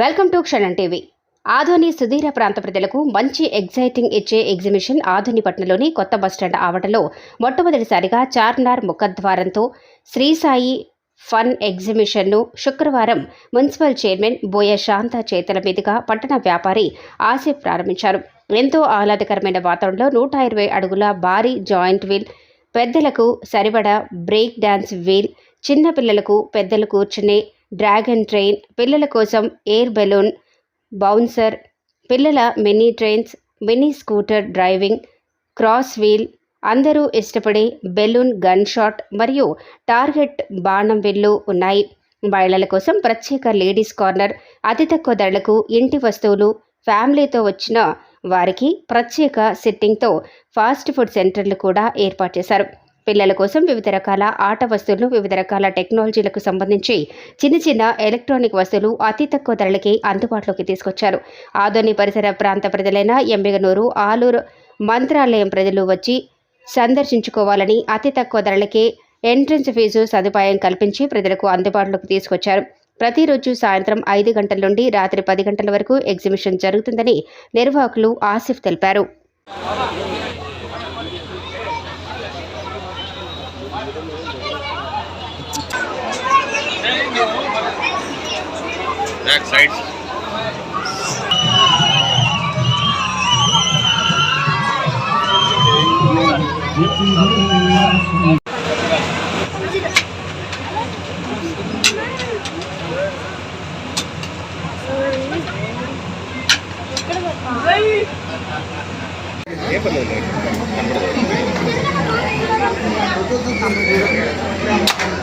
Welcome to Kshanam TV. Adoni సుదీర ప్రాంత ప్రజలకు మంచి ఎగ్జైటింగ్ ఇచ్చే ఎగ్జిబిషన్ ఆధోని పట్టణంలోని కొత్త బస్టాండ్ ఆవటంలో మొట్టమొదటిసారిగా చార్మినార్ ముఖద్వారంతో శ్రీ సాయి ఫన్ ఎగ్జిబిషన్ను శుక్రవారం మున్సిపల్ చైర్మన్ బోయ శాంత చేతుల మీదుగా పట్టణ వ్యాపారి ఆసిఫ్ ప్రారంభించారు. ఎంతో ఆహ్లాదకరమైన వాతావరణంలో నూట ఇరవై అడుగుల భారీ జాయింట్ వీల్ పెద్దలకు సరిపడ బ్రేక్ డాన్స్ వీల్ చిన్న పిల్లలకు పెద్దలు కూర్చునే డ్రాగన్ ట్రైన్ పిల్లల కోసం ఎయిర్ బెలూన్ బౌన్సర్ పిల్లల mini trains mini scooter driving cross wheel అందరూ ఇష్టపడే బెలూన్ గన్ షాట్ మరియు టార్గెట్ బాణం విల్లు ఉన్నాయి. మహిళల కోసం ప్రత్యేక లేడీస్ కార్నర్ అతి తక్కువ ధరలకు ఇంటి వస్తువులు ఫ్యామిలీతో వచ్చిన వారికి ప్రత్యేక సిట్టింగ్తో ఫాస్ట్ ఫుడ్ సెంటర్లు కూడా ఏర్పాటు చేశారు. పిల్లల కోసం వివిధ రకాల ఆట వస్తువులు వివిధ రకాల టెక్నాలజీలకు సంబంధించి చిన్న చిన్న ఎలక్ట్రానిక్ వస్తువులు అతి తక్కువ ధరలకి అందుబాటులోకి తీసుకొచ్చారు. ఆదోని పరిసర ప్రాంత ప్రజలైన ఎంబెగనూరు ఆలూరు మంత్రాలయం ప్రజలు వచ్చి సందర్శించుకోవాలని అతి తక్కువ ధరలకే ఎంట్రన్స్ ఫీజు సదుపాయం కల్పించి ప్రజలకు అందుబాటులోకి తీసుకొచ్చారు. ప్రతిరోజు సాయంత్రం ఐదు గంటల నుండి రాత్రి పది గంటల వరకు ఎగ్జిబిషన్ జరుగుతుందని నిర్వాహకులు ఆసిఫ్ తెలిపారు. Back sides. ఏ పర్లేదు ちょっと寒い。